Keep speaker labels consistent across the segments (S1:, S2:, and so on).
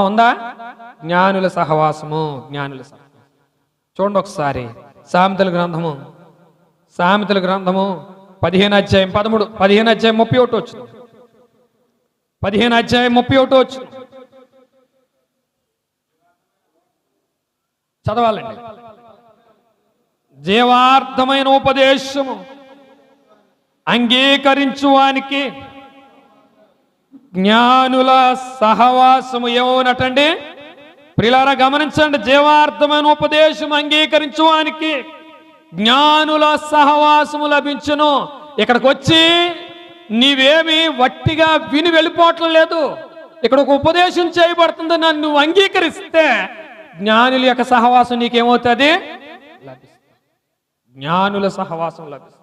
S1: ఉందా? జ్ఞానుల సహవాసము జ్ఞానుల సహవాసం చూడండి ఒకసారి. సామెతల గ్రంథము. సామెతల గ్రంథము పదిహేను అధ్యాయం పదమూడు పదిహేను అధ్యాయం ముప్పై ఒకటి వచ్చింది. పదిహేను అధ్యాయం ముప్పై ఒకటి వచ్చింది. చదవాలండి. జీవార్థమైన ఉపదేశము అంగీకరించువానికి జ్ఞానుల సహవాసము ఏమోనటండి ప్రిలారా గమనించండి జీవార్థమైన ఉపదేశం అంగీకరించువానికి జ్ఞానుల సహవాసము లభించును. ఇక్కడికి వచ్చి నీవేమి వట్టిగా విని వెళ్ళిపోవటం లేదు. ఇక్కడ ఒక ఉపదేశం చేయబడుతుంది నన్ను నువ్వు అంగీకరిస్తే జ్ఞానుల యొక్క సహవాసం నీకేమవుతుంది? లభిస్తుంది. జ్ఞానుల సహవాసం లభిస్తుంది.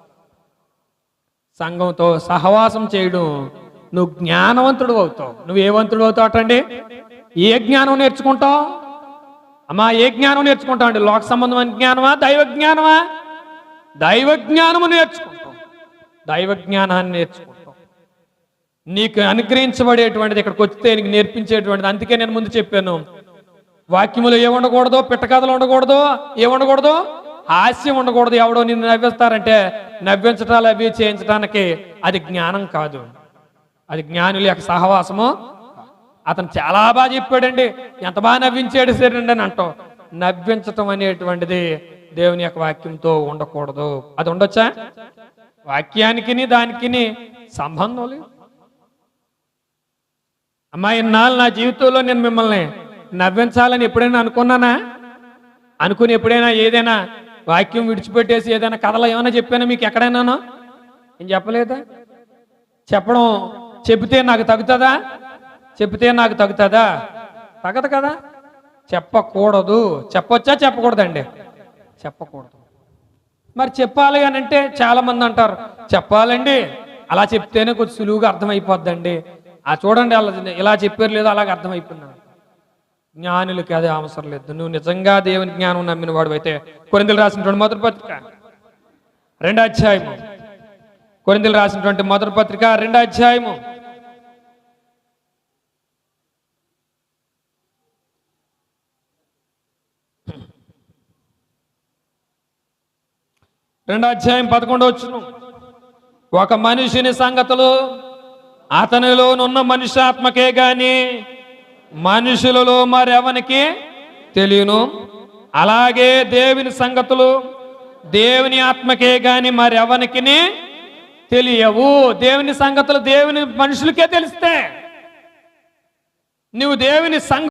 S1: సంఘంతో సహవాసం చేయడం నువ్వు జ్ఞానవంతుడు అవుతావు. నువ్వు ఏ వంతుడు అవుతావు అటండి ఏ జ్ఞానం నేర్చుకుంటావు? అమ్మా ఏ జ్ఞానం నేర్చుకుంటావు అండి? లోక సంబంధమైన జ్ఞానమా? దైవ జ్ఞానమా? దైవ జ్ఞానము నేర్చుకుంటావు. దైవ జ్ఞానాన్ని నేర్చుకుంటావు. నీకు అనుగ్రహించబడేటువంటిది ఇక్కడికి వస్తే నీకు నేర్పించేటువంటిది. అందుకే నేను ముందు చెప్పాను. వాక్యములు ఏ ఉండకూడదు పిట్టకథలు ఉండకూడదు ఏ ఉండకూడదు హాస్యం ఉండకూడదు. ఎవడో నిన్ను నవ్విస్తారంటే నవ్వించటాలు అవి చేయించడానికి అది జ్ఞానం కాదు. అది జ్ఞానుల యొక్క సహవాసము. అతను చాలా బాగా చెప్పాడండి. ఎంత బాగా నవ్వించాడు సరేనండి అని అంటావు నవ్వించటం అనేటువంటిది దేవుని యొక్క వాక్యంతో ఉండకూడదు. అది ఉండొచ్చా? వాక్యానికి దానికి సంబంధం లేదు. అమ్మా ఇన్నాళ్ళు నా జీవితంలో నేను మిమ్మల్ని నవ్వించాలని ఎప్పుడైనా అనుకున్నానా? అనుకుని ఎప్పుడైనా ఏదైనా వాక్యం విడిచిపెట్టేసి ఏదైనా కథలో ఏమైనా చెప్పానా మీకు ఎక్కడైనానో? నేను చెప్పలేదా? చెప్పడం చెబితే నాకు తగ్గుతుందా? చెబితే నాకు తగ్గుతుందా? తగదు కదా? చెప్పకూడదు. చెప్పొచ్చా? చెప్పకూడదండి. చెప్పకూడదు. మరి చెప్పాలి అని అంటే చాలా మంది అంటారు చెప్పాలండి. అలా చెప్తేనే కొంచెం సులువుగా అర్థమైపోద్దండి. ఆ చూడండి అలా ఇలా చెప్పారు లేదో అలాగ అర్థమైపోయింది. జ్ఞానులకి అదే అవసరం లేదు. నువ్వు నిజంగా దేవుని జ్ఞానం నమ్మిన వాడు అయితే కొరిందలు రాసినటువంటి మొదటి పత్రిక రెండో అధ్యాయము. కొరిందలు రాసినటువంటి మొదటి పత్రిక రెండో అధ్యాయము. రెండో అధ్యాయం పదకొండో వచ్చును. ఒక మనిషిని సంగతులు అతనిలోనున్న మనుష్యాత్మకే గాని మనుషులలో మరెవనికి తెలియను. అలాగే దేవుని సంగతులు దేవుని ఆత్మకే గాని మరెవనికి తెలియవు. దేవుని సంగతులు దేవుని మనుషులకే తెలిస్తే నువ్వు దేవుని సంగ